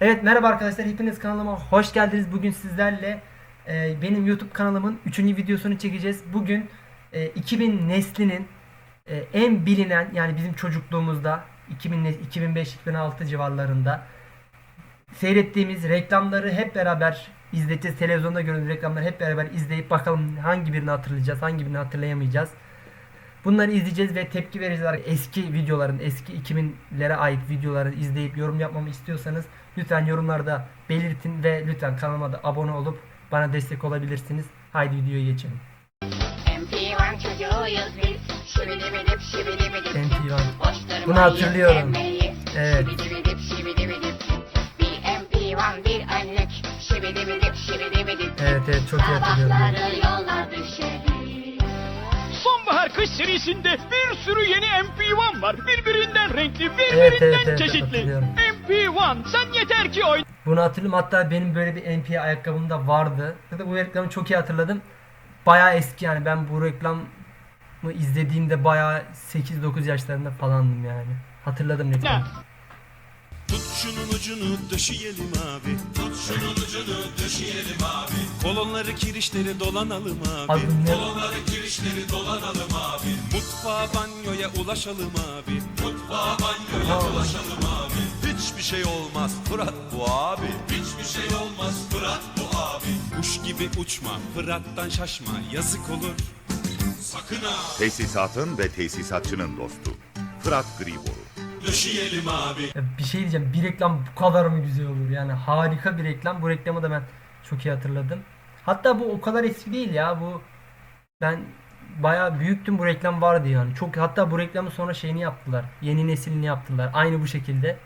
Evet merhaba arkadaşlar hepiniz kanalıma hoş geldiniz. Bugün sizlerle e, benim YouTube kanalımın 3. videosunu çekeceğiz. Bugün e, 2000 neslinin e, en bilinen yani bizim çocukluğumuzda 2000 2005-2006 civarlarında seyrettiğimiz reklamları hep beraber izleyeceğiz. Televizyonda gördüğümüz reklamları hep beraber izleyip bakalım hangi birini hatırlayacağız, hangi birini hatırlayamayacağız. Bunları izleyeceğiz ve tepki vereceğiz. Eski videoların, eski 2000'lere ait videoları izleyip yorum yapmamı istiyorsanız lütfen yorumlarda belirtin ve lütfen kanalıma da abone olup bana destek olabilirsiniz. Haydi videoya geçelim. MP1 çocuğuyuz biz. Şibidibidip şibidibidip. MP1. Boş durmayı Bunu hatırlıyorum. sevmeyiz. Evet. Şibidibidip şibidibidip. Bir MP1 bir önlük. Şibidibidip şibidibidip. Evet evet çok iyi hatırlıyorum. Sabahları yollar düşeriz. Sonbahar kış serisinde bir sürü yeni MP1 var. Birbirinden renkli, birbirinden Evet, evet, evet, çeşitli. hatırlıyorum. MP1 sen yeter ki oyna. Bunu hatırlıyorum. Hatta benim böyle bir MP ayakkabım da vardı. Zaten bu reklamı çok iyi hatırladım. Bayağı eski yani. Ben bu reklamı izlediğimde bayağı 8-9 yaşlarında falandım yani. Hatırladım reklamı. Tut şunun ucunu döşeyelim abi. Tut şunun ucunu döşeyelim abi. Kolonları kirişleri dolanalım abi. Abi ne? Kolonları kirişleri dolanalım abi. Mutfağa banyoya ulaşalım abi. Mutfağa banyoya ulaşalım abi. Hiçbir şey olmaz Fırat bu abi. Hiçbir şey olmaz Fırat bu abi. Kuş gibi uçma Fırat'tan şaşma yazık olur. Sakın ha. Tesisatın ve tesisatçının dostu. Fırat Griboru. Döşeyelim abi. Ya bir şey diyeceğim. Bir reklam bu kadar mı güzel olur? Yani harika bir reklam. Bu reklamı da ben çok iyi hatırladım. Hatta bu o kadar eski değil ya. Bu ben bayağı büyüktüm bu reklam vardı yani. Çok hatta bu reklamın sonra şeyini yaptılar. Yeni neslini yaptılar. Aynı bu şekilde.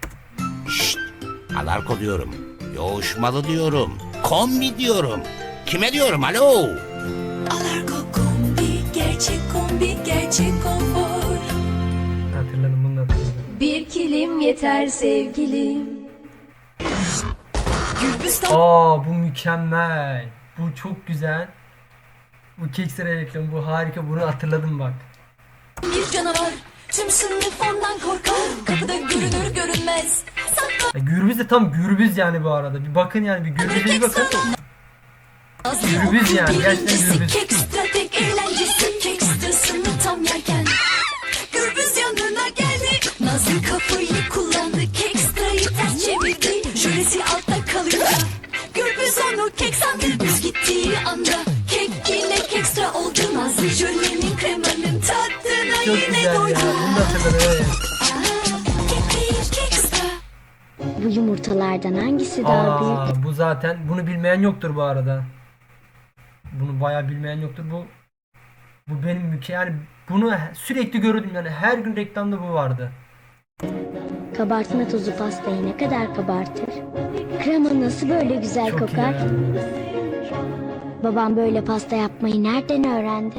Alarko diyorum. Yoğuşmalı diyorum. Kombi diyorum. Kime diyorum alo? Alarko kombi, gerçek kombi, gerçek konfor. Hatırladım bunu da hatırladım. Bir kilim yeter sevgilim. Gürbüstan Aa bu mükemmel. Bu çok güzel. Bu Keksera reklamı bu harika. Bunu hatırladım bak. bir canavar. Tüm sınıf ondan korkar. Kapıda görünür görünmez. Ya gürbüz de tam gürbüz yani bu arada. Bir bakın yani bir gürbüze bir bakın. Gürbüz yani, gerçekten gürbüz. kek strateg eğlencesi. Kek sırasını tam yerken. Gürbüz yanına geldi. Nazlı kafayı kullandı. Kek strayı ters çevirdi. Jölesi altta kalıyor. Gürbüz onu kek sandı. Gürbüz gittiği anda. Yumurtalardan hangisi daha büyük? Aa, bu zaten bunu bilmeyen yoktur bu arada. Bunu bayağı bilmeyen yoktur. Bu bu benim müke yani bunu sürekli görürdüm yani her gün reklamda bu vardı. Kabartma tozu pastayı ne kadar kabartır? Krema nasıl böyle güzel Çok iyi kokar? ya. Babam böyle pasta yapmayı nereden öğrendi?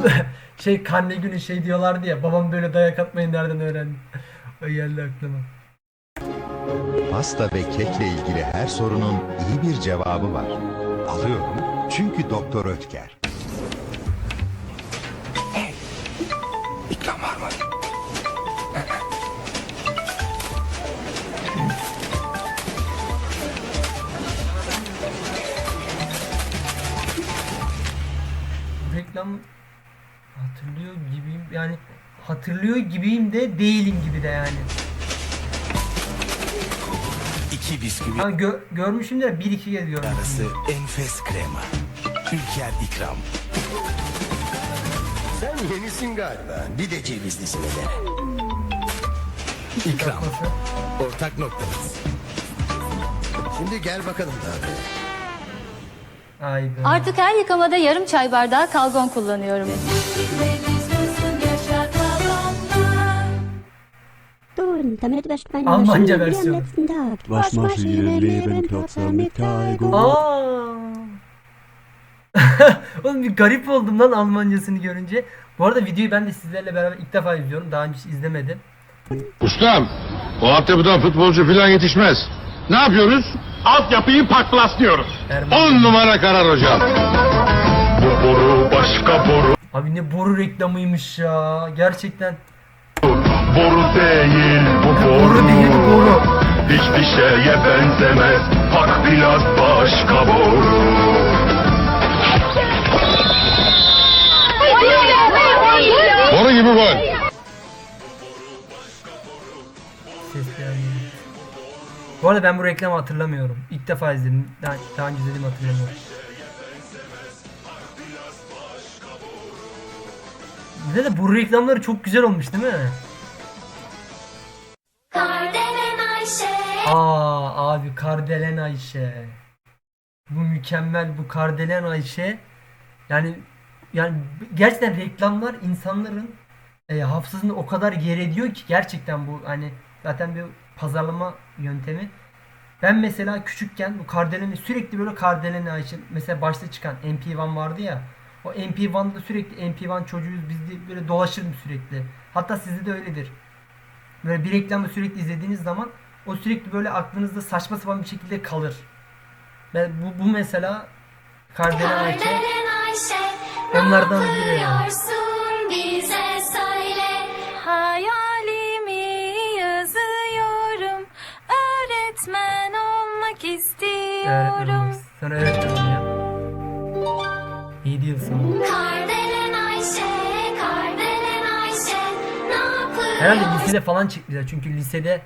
şey karne günü şey diyorlardı ya babam böyle dayak atmayı nereden öğrendi? o geldi aklıma. Pasta ve kekle ilgili her sorunun iyi bir cevabı var. Alıyorum çünkü Doktor Ötker. İkram var mı? Reklam hatırlıyor gibiyim yani hatırlıyor gibiyim de değilim gibi de yani. İki bisküvi Ha, gö- görmüşüm de bir iki kez görmüşüm. arası enfes krema. Ülker ikram. Sen yenisin galiba. Bir de cevizlisini de. İkram. Ortak noktamız. Şimdi gel bakalım tabii. Haydi. Artık her yıkamada yarım çay bardağı kalgon kullanıyorum. Almanca versiyonu. Waschmaschine leben kürzer mit Kaigo. Aa. Oğlum bir garip oldum lan Almancasını görünce. Bu arada videoyu ben de sizlerle beraber ilk defa izliyorum. Daha önce hiç izlemedim. Ustam, o altyapıdan futbolcu falan yetişmez. Ne yapıyoruz? Altyapıyı paklaslıyoruz. Erman. On numara karar hocam. Bu boru başka boru. Abi ne boru reklamıymış ya. Gerçekten. Boru değil bu Boru değil boru. hiçbir şeye benzemez Bak biraz başka boru Boru gibi geldi. Bu arada ben bu reklamı hatırlamıyorum. İlk defa izledim. Daha, daha önce izlediğimi hatırlamıyorum. Bir de bu reklamları çok güzel olmuş değil mi? Kardelen Ayşe Aa abi Kardelen Ayşe. Bu mükemmel bu Kardelen Ayşe. Yani yani gerçekten reklamlar insanların e, hafızasını o kadar yer ediyor ki gerçekten bu hani zaten bir pazarlama yöntemi. Ben mesela küçükken bu Kardelen'i sürekli böyle Kardelen Ayşe mesela başta çıkan MP1 vardı ya. O MP1'da sürekli MP1 çocuğuyuz biz de böyle dolaşırım sürekli. Hatta sizde de öyledir. Böyle bir reklamı sürekli izlediğiniz zaman o sürekli böyle aklınızda saçma sapan bir şekilde kalır. Ben bu, bu mesela Kardelen Ayşe Onlardan biri yani. istiyorum. olmak Sonra öğretmen oluyor. 7 yıl sonra. Kardelen Ayşe Herhalde lisede falan çıktılar çünkü lisede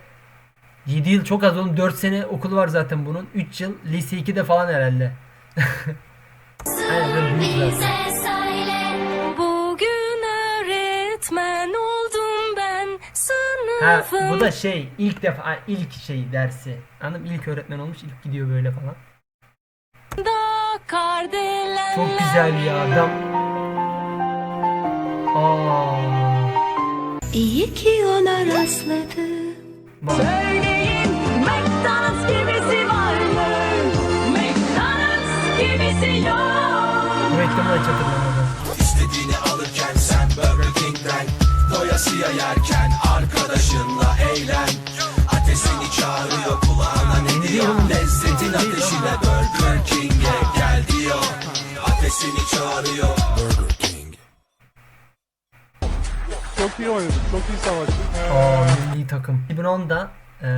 7 yıl çok az oğlum 4 sene okulu var zaten bunun 3 yıl lise 2'de falan herhalde. Aynen büyük zaten. bize söyle Bugün öğretmen oldum ben Ha bu da şey ilk defa ha, ilk şey dersi. Anladın mı? İlk öğretmen olmuş ilk gidiyor böyle falan. da. Çok güzel ya adam. Aa. İyi ki ona rastladım. Söyleyin McDonald's gibisi var mı? McDonald's gibisi yok reklamı hiç hatırlamadım. İstediğini alırken sen Burger King'den Doyasıya yerken arkadaşınla eğlen Ateş seni çağırıyor kulağına ne diyor. Lezzetin ateşine. Burger King'e gel diyor Ateş seni çağırıyor Burger King Aa milli takım. 2010'da eee,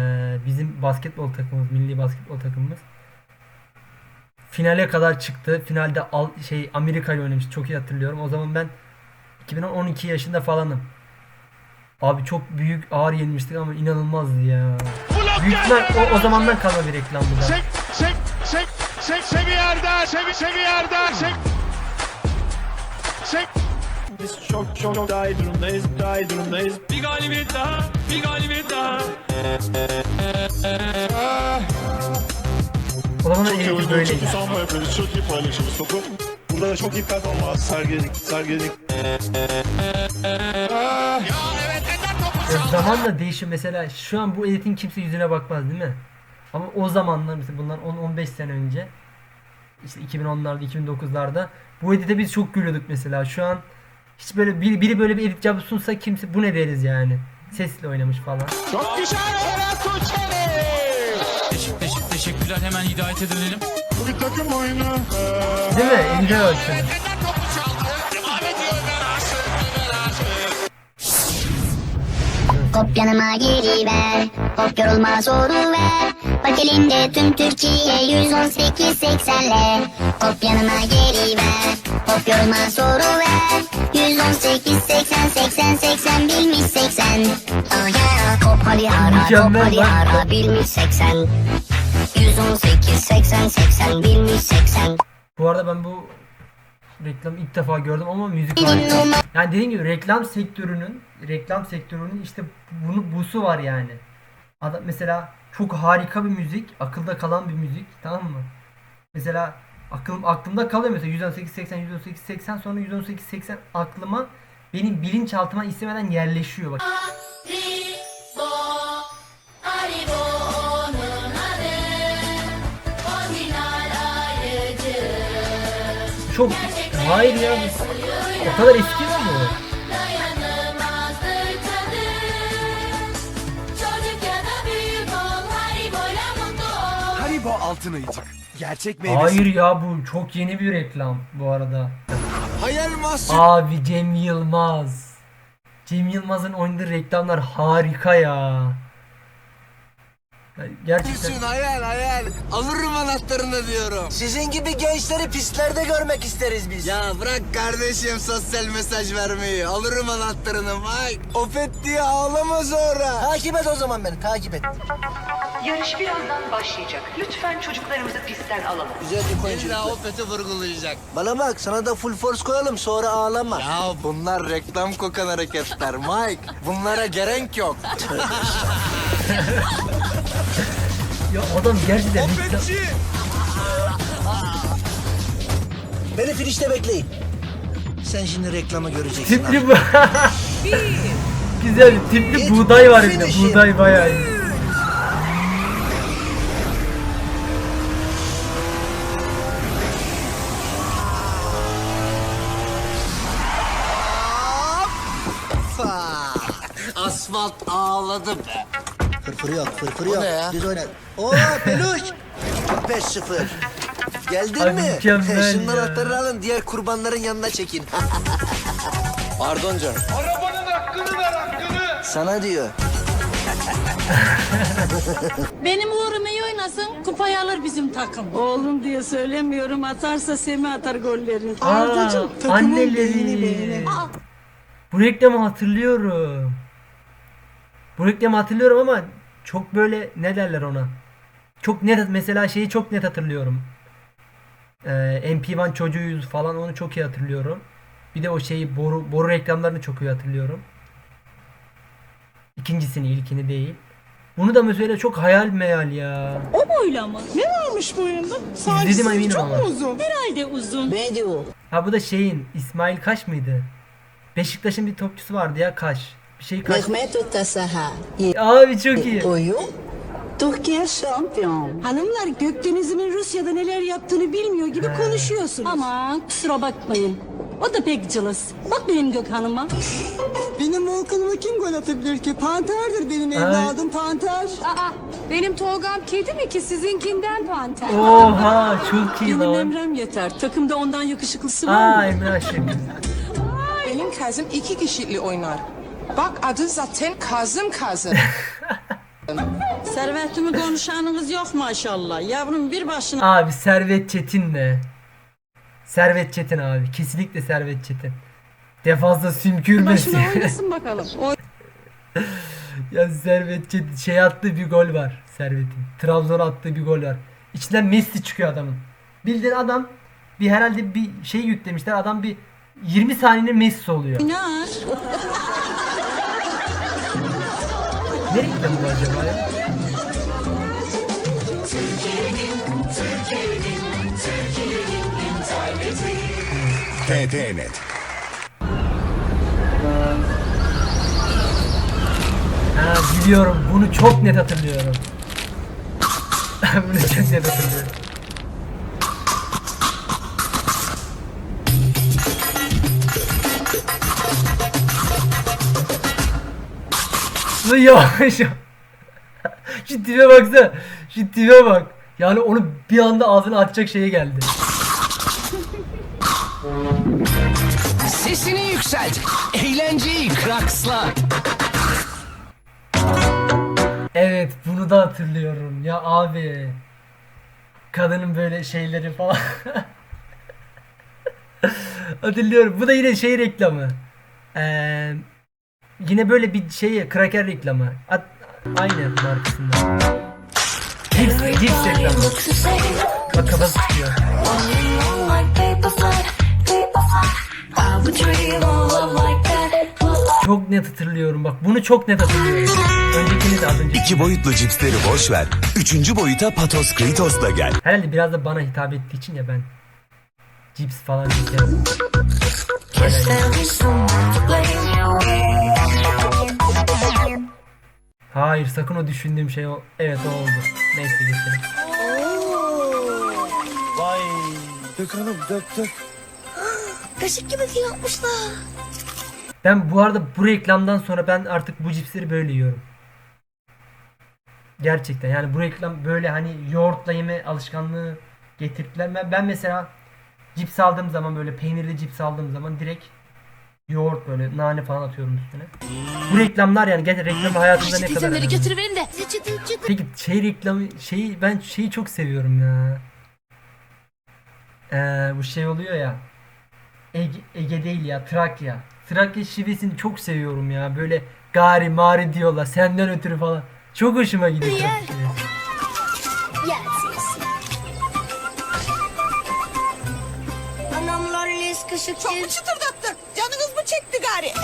bizim basketbol takımımız, milli basketbol takımımız finale kadar çıktı. Finalde al, şey Amerika ile oynamıştı. Çok iyi hatırlıyorum. O zaman ben 2012 yaşında falanım. Abi çok büyük ağır yenmiştik ama inanılmazdı ya. Büyük o, o zamandan kalma bir reklam bu da. Sek, sek, sek, sek, sevi yerde, sevi, sevi yerde, sek. Sek. Biz çok çok daha iyi durumdayız, daha iyi durumdayız. Bir galibiyet daha, bir galibiyet daha. O zaman Çok iyi böyle. çok iyi savunma yapıyoruz, çok iyi paylaşıyoruz topu. Burada da çok iyi performans sergiledik, sergiledik. Zamanla değişiyor. Mesela şu an bu editin kimse yüzüne bakmaz değil mi? Ama o zamanlar mesela bundan 10-15 sene önce işte 2010'larda 2009'larda bu edite biz çok gülüyorduk mesela. Şu an hiç böyle biri, biri böyle bir edit cevabı sunsa kimse bu ne deriz yani. Sesle oynamış falan. Çok güzel Eren Tuğçeli. Teşekkürler hemen hidayete dönelim. Bu bir takım oyunu. Ee, Değil mi? Var şöyle. Hop yanıma geliver Hop yorulma soru ver Bak elinde tüm Türkiye 118 80'ler Hop yanıma geliver Hop yorulma soru ver. 118 80 80 80 bilmiş 80 Oh yeah Hop hadi ara Hop hadi ara bilmiş 80 118 80 80 bilmiş 80 Bu arada ben bu reklamı ilk defa gördüm ama müzik harika. Yani dediğim gibi reklam sektörünün reklam sektörünün işte bunu busu var yani. Adam mesela çok harika bir müzik, akılda kalan bir müzik, tamam mı? Mesela aklım aklımda kalıyor mesela 118 80 118 80 sonra 118 80 aklıma benim bilinçaltıma istemeden yerleşiyor bak. Çok hayır ya o kadar eski Haribo altın ayıcık. Gerçek Hayır ya bu çok yeni bir reklam bu arada. Hayal mahsul. Abi Cem Yılmaz. Cem Yılmaz'ın oynadığı reklamlar harika ya. Gerçekten hayal hayal. Alırım anahtarını diyorum. Sizin gibi gençleri pistlerde görmek isteriz biz. Ya bırak kardeşim sosyal mesaj vermeyi. Alırım anahtarını Mike. Opet diye ağlama sonra. Takip et o zaman beni takip et. Yarış birazdan başlayacak. Lütfen çocuklarımızı pistten alalım. Güzel bir koyun çocuklar. Opet'i vurgulayacak. Bana bak sana da full force koyalım sonra ağlama. Ya bunlar reklam kokan hareketler Mike. Bunlara gerek yok. ya adam gerçekten Beni finişte bekleyin. Sen şimdi reklamı göreceksin. tipli bu. Güzel tipli buğday var bir de. Buğday bayağı iyi. Asfalt ağladı be. Fırfırı yok, fırfırı yok. Biz oynar. Oo peluş. 5-0. Geldin Ay, mi? mükemmel ya. anahtarını alın, diğer kurbanların yanına çekin. Pardon canım. Arabanın hakkını ver hakkını. Sana diyor. Benim uğrum iyi oynasın. Kupayı alır bizim takım. Oğlum diye söylemiyorum. Atarsa Semih atar golleri. Aa, anneleri. Bu reklamı hatırlıyorum. Bu reklamı hatırlıyorum ama çok böyle ne derler ona. Çok net mesela şeyi çok net hatırlıyorum. Ee, MP1 çocuğuyuz falan onu çok iyi hatırlıyorum. Bir de o şeyi boru boru reklamlarını çok iyi hatırlıyorum. İkincisini ilkini değil. Bunu da mesela çok hayal meyal ya. O boyla mı? Ne varmış boyunda? İzledim eminim ama. uzun. Herhalde uzun. Bence o. Ha bu da şeyin İsmail Kaş mıydı? Beşiktaş'ın bir topçusu vardı ya Kaş. Bir şey Kaş. Tasaha. Abi çok iyi. Oyun. Türkiye şampiyon. Hanımlar Gökdeniz'imin Rusya'da neler yaptığını bilmiyor gibi konuşuyorsunuz. Aman kusura bakmayın. O da pek cılız. Bak benim Gökhan'ıma. Benim Volkan'ıma kim gol atabilir ki? Panter'dir benim evladım, Panter. Aa, benim Tolgam kedi mi ki sizinkinden panter? Oha çok iyi Benim lan. Emrem yeter. Takımda ondan yakışıklısı var Aa mı? Emre Aşık. Benim Kazım iki kişilikli oynar. Bak adı zaten Kazım Kazım. Servetimi konuşanınız yok maşallah. Yavrum bir başına Abi Servet Çetin de. Servet Çetin abi. Kesinlikle Servet Çetin. Defazla sümkürmesi. başına oynasın bakalım. O ya Servet Çetin şey attığı bir gol var Servet'in. Trabzon'a attığı bir gol var. İçinden Messi çıkıyor adamın. Bildiğin adam bir herhalde bir şey yüklemişler. Adam bir 20 saniyede Messi oluyor. oynar. Ne reklamı bu acaba ya? TT Net. Ha biliyorum. Bunu çok net hatırlıyorum. Bunu çok net hatırlıyorum. Lan yavaş yavaş. Şu tipe baksana. Şu tipe bak. Yani onu bir anda ağzına atacak şeye geldi. Sesini yükselt. Eğlenceyi kraksla. Evet bunu da hatırlıyorum. Ya abi. Kadının böyle şeyleri falan. hatırlıyorum. Bu da yine şey reklamı. Ee, yine böyle bir şey kraker reklamı. At, aynı markasında. Cips, cips reklamı. Bak kafası çıkıyor. Çok net hatırlıyorum bak. Bunu çok net hatırlıyorum. Öncekini de az önce. İki boyutlu cipsleri boş ver. Üçüncü boyuta Patos Kritos'la gel. Herhalde biraz da bana hitap ettiği için ya ben cips falan yiyeceğim. Hayır sakın o düşündüğüm şey o. Evet o oldu. Neyse geçelim. Vay. Dök hanım dök dök. Kaşık gibi yapmışlar. Ben bu arada bu reklamdan sonra ben artık bu cipsleri böyle yiyorum. Gerçekten yani bu reklam böyle hani yoğurtla yeme alışkanlığı getirdiler. Ben, ben mesela cips aldığım zaman böyle peynirli cips aldığım zaman direkt Yoğurt böyle nane falan atıyorum üstüne. Bu reklamlar yani gerçekten reklam hayatımda ne kadar önemli. götürüverin de. Peki şey reklamı şeyi ben şeyi çok seviyorum ya. Ee, bu şey oluyor ya. Ege, Ege değil ya Trakya. Trakya şivesini çok seviyorum ya. Böyle gari mari diyorlar senden ötürü falan. Çok hoşuma gidiyor. Trakya şivesi. Anamlar les kaşık Çok mu çıtırdattı? Çekti gari?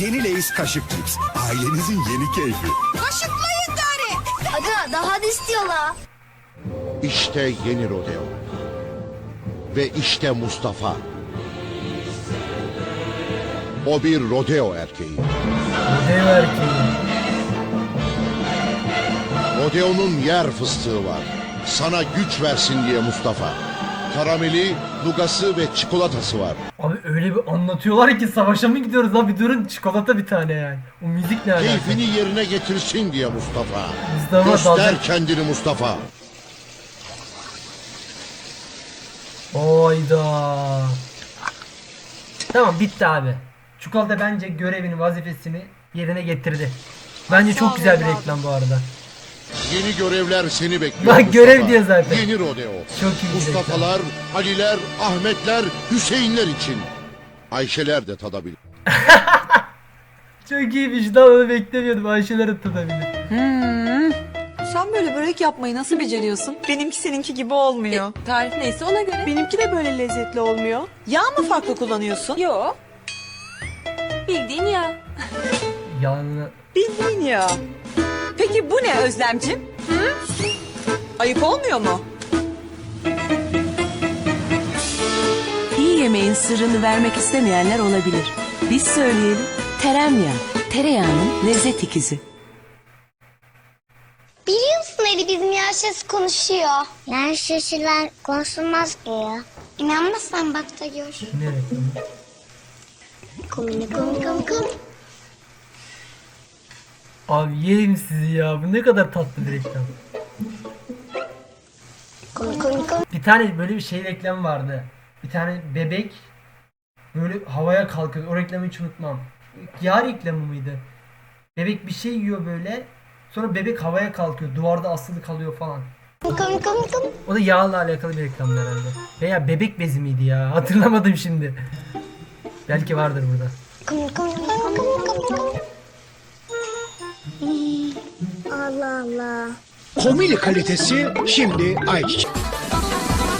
Yeni Lay's kaşık cips. Ailenizin yeni keyfi. Kaşıklayın gari. Aga daha da istiyorlar. İşte yeni rodeo. Ve işte Mustafa. O bir rodeo erkeği. Dev erkeği. Rodeo'nun yer fıstığı var. Sana güç versin diye Mustafa. Karameli, nugası ve çikolatası var. Abi öyle bir anlatıyorlar ki savaşa mı gidiyoruz abi durun çikolata bir tane yani. O müzik ne alaka? Keyfini yerine getirsin diye Mustafa. Mustafa Göster dalga- kendini Mustafa. Oyda. Tamam bitti abi. Çikolata bence görevini, vazifesini yerine getirdi. Bence çok güzel bir reklam bu arada. Yeni görevler seni bekliyor Bak, Mustafa. görev diyor zaten. Yeni rodeo. Çok iyi Mustafa'lar, Aliler, Ahmetler, Hüseyinler için. Ayşeler de tadabilir. Çok iyiymiş daha onu beklemiyordum. Ayşeler tutabilir. Sen böyle börek yapmayı nasıl beceriyorsun? Benimki seninki gibi olmuyor. Tarif neyse ona göre. Benimki de böyle lezzetli olmuyor. Yağ mı farklı kullanıyorsun? Yo. Bildiğin ya. Yanına... Bildiğin ya. Peki bu ne Özlemcim? Hı? Ayıp olmuyor mu? İyi yemeğin sırrını vermek istemeyenler olabilir. Biz söyleyelim. Teremyağı. Tereyağının lezzet ikizi. Biliyorsun Ali bizim yaşlısı konuşuyor. Yaşlılar konuşulmaz ki ya. İnanmazsan bak da gör. Ne reklamı? Komini komini komini komini. Abi yerim sizi ya. Bu ne kadar tatlı bir reklam. Komini komini. Bir tane böyle bir şey reklam vardı. Bir tane bebek böyle havaya kalkıyor. O reklamı hiç unutmam. Yağ reklamı mıydı? Bebek bir şey yiyor böyle. Sonra bebek havaya kalkıyor. Duvarda asılı kalıyor falan. Komini komini. O da yağla alakalı bir reklam herhalde. Veya bebek bezi miydi ya? Hatırlamadım şimdi. Belki vardır burada. Komini Allah Allah. Komili kalitesi şimdi ayçiçek.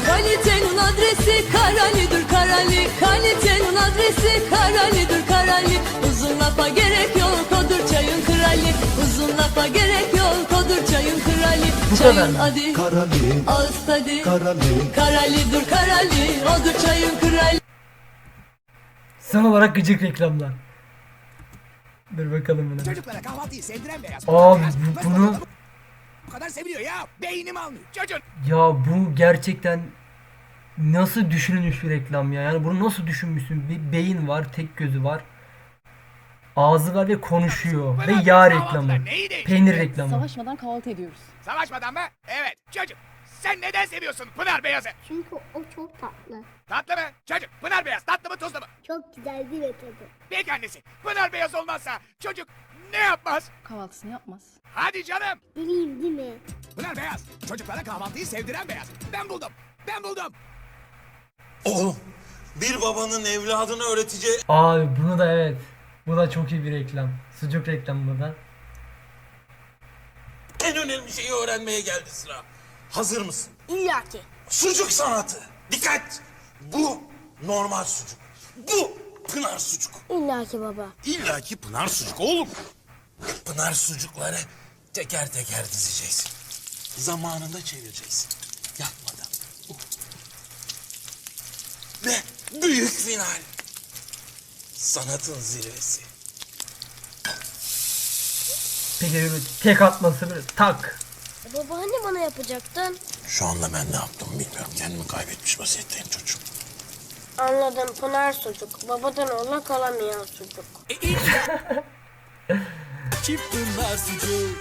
Kalitenin adresi Karali'dir Karali Kalitenin adresi Karali'dir Karali Uzun lafa gerek yok odur çayın krali Uzun lafa gerek yok odur çayın krali Bu Çayın kadar adı Karali, ağız tadı karali. Karali'dir Karali odur çayın krali Son olarak gıcık reklamlar. Dur bakalım buna. Çocuklara kahvaltıyı sevdiren beyaz. Abi bu- bunu Bu kadar seviyor ya. Beynim almıyor. Çocuk. ya bu gerçekten nasıl düşünülmüş bir reklam ya. Yani bunu nasıl düşünmüşsün? Bir beyin var, tek gözü var. Ağzı var ve konuşuyor. Ve yağ reklamı. Peynir reklamı. Savaşmadan kahvaltı ediyoruz. Savaşmadan mı? Evet. Çocuk. Sen neden seviyorsun Pınar Beyaz'ı? Çünkü o çok tatlı. Tatlı mı? Çocuk. Pınar Beyaz tatlı mı tuzlu mu? Çok güzel mi tadı? Peki annesi. Pınar Beyaz olmazsa çocuk ne yapmaz? Kahvaltısını yapmaz. Hadi canım. Bileyim değil mi? Pınar Beyaz. Çocuklara kahvaltıyı sevdiren beyaz. Ben buldum. Ben buldum. Oğlum. Bir babanın evladına öğreteceği Abi bunu da evet. Bu da çok iyi bir reklam. Sucuk reklamı bu da. en önemli şeyi öğrenmeye geldi sıra. Hazır mısın? İlla ki. Sucuk sanatı. Dikkat! Bu normal sucuk. Bu pınar sucuk. İlla ki baba. İlla ki pınar sucuk oğlum. Pınar sucukları teker teker dizeceksin. Zamanında çevireceksin. Yapmadan. Ve büyük final. Sanatın zirvesi. Peki tek atması böyle tak. Baba hani bana yapacaktın? Şu anda ben ne yaptım bilmiyorum. Kendimi kaybetmiş vaziyetteyim çocuğum. Anladım Pınar sucuk. Babadan oğla kalamayan sucuk. Çift pınar sucuk.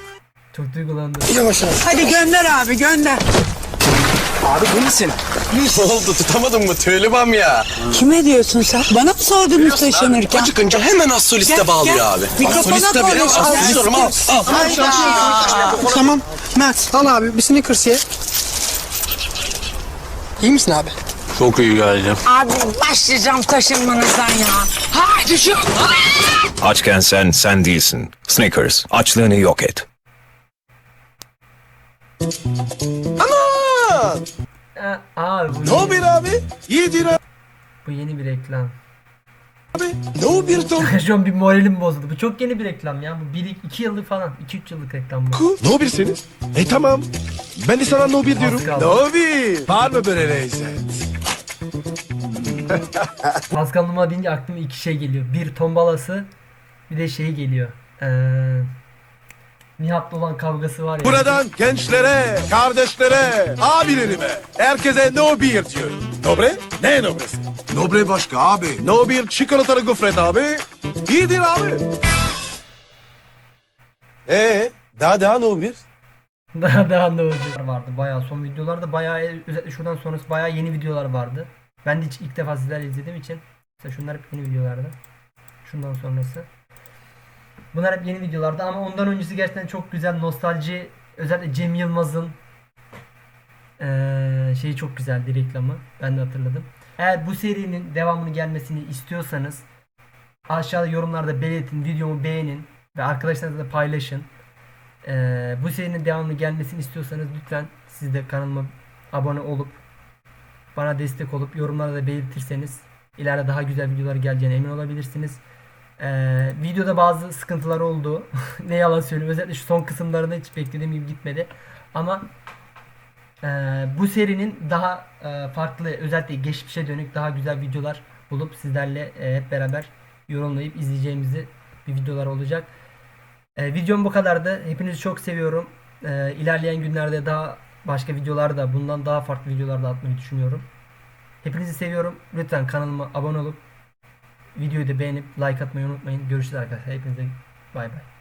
Çok duygulandım. Yavaş yavaş. Hadi gönder abi gönder. Abi bu misin? ne oldu tutamadın mı tüylü ya? Kime diyorsun sen? Bana mı sordun taşınırken? Acıkınca hemen az soliste bağlıyor gel. abi. Mikrofona konuş. sorum al. al. Tamam. Mert al abi bir Snickers ye. İyi misin abi? Çok iyi geldi. Abi başlayacağım taşınmanızdan ya. Ha düşün. Açken sen sen değilsin. Snickers açlığını yok et. Ha, abi bu, Ne haber abi? İyidir abi. bu yeni bir reklam. Ne haber Tom? Şu an bir moralim bozuldu. Bu çok yeni bir reklam ya. Bu 1-2 yıllık falan. 2-3 yıllık reklam bu. Ne habersiniz? E tamam. Ben de sana ne haber diyorum. kaldı. Ne haber? Var mı böyle neyse? Pascal Numa deyince aklıma iki şey geliyor. Bir tombalası bir de şey geliyor. Ee, Nihat'la olan kavgası var ya. Buradan gençlere, kardeşlere, abilerime, herkese no beer diyor. Nobre? Ne nobresi? Nobre başka abi. No beer çikolatalı gofret abi. İyidir abi. Ee, daha daha no beer? Daha daha ne olacak vardı bayağı son videolarda bayağı özellikle şuradan sonrası bayağı yeni videolar vardı. Ben de hiç ilk defa sizlerle izlediğim için mesela şunlar hep yeni videolardı. Şundan sonrası. Bunlar hep yeni videolardı ama ondan öncesi gerçekten çok güzel nostalji özellikle Cem Yılmaz'ın eee şeyi çok güzeldi reklamı. Ben de hatırladım. Eğer bu serinin devamını gelmesini istiyorsanız aşağıda yorumlarda belirtin, videomu beğenin ve arkadaşlarınızla da paylaşın. Ee, bu serinin devamlı gelmesini istiyorsanız lütfen siz de kanalıma abone olup bana destek olup yorumlarda da belirtirseniz ileride daha güzel videolar geleceğine emin olabilirsiniz. Ee, videoda bazı sıkıntılar oldu. ne yalan söyleyeyim. Özellikle şu son kısımlarında hiç beklediğim gibi gitmedi. Ama e, bu serinin daha e, farklı özellikle geçmişe dönük daha güzel videolar bulup sizlerle e, hep beraber yorumlayıp izleyeceğimizi bir videolar olacak. Ee, videom bu kadardı. Hepinizi çok seviyorum. Ee, ilerleyen günlerde daha başka videolarda bundan daha farklı videolar da atmayı düşünüyorum. Hepinizi seviyorum. Lütfen kanalıma abone olup videoyu da beğenip like atmayı unutmayın. Görüşürüz arkadaşlar. Hepinize bay bay.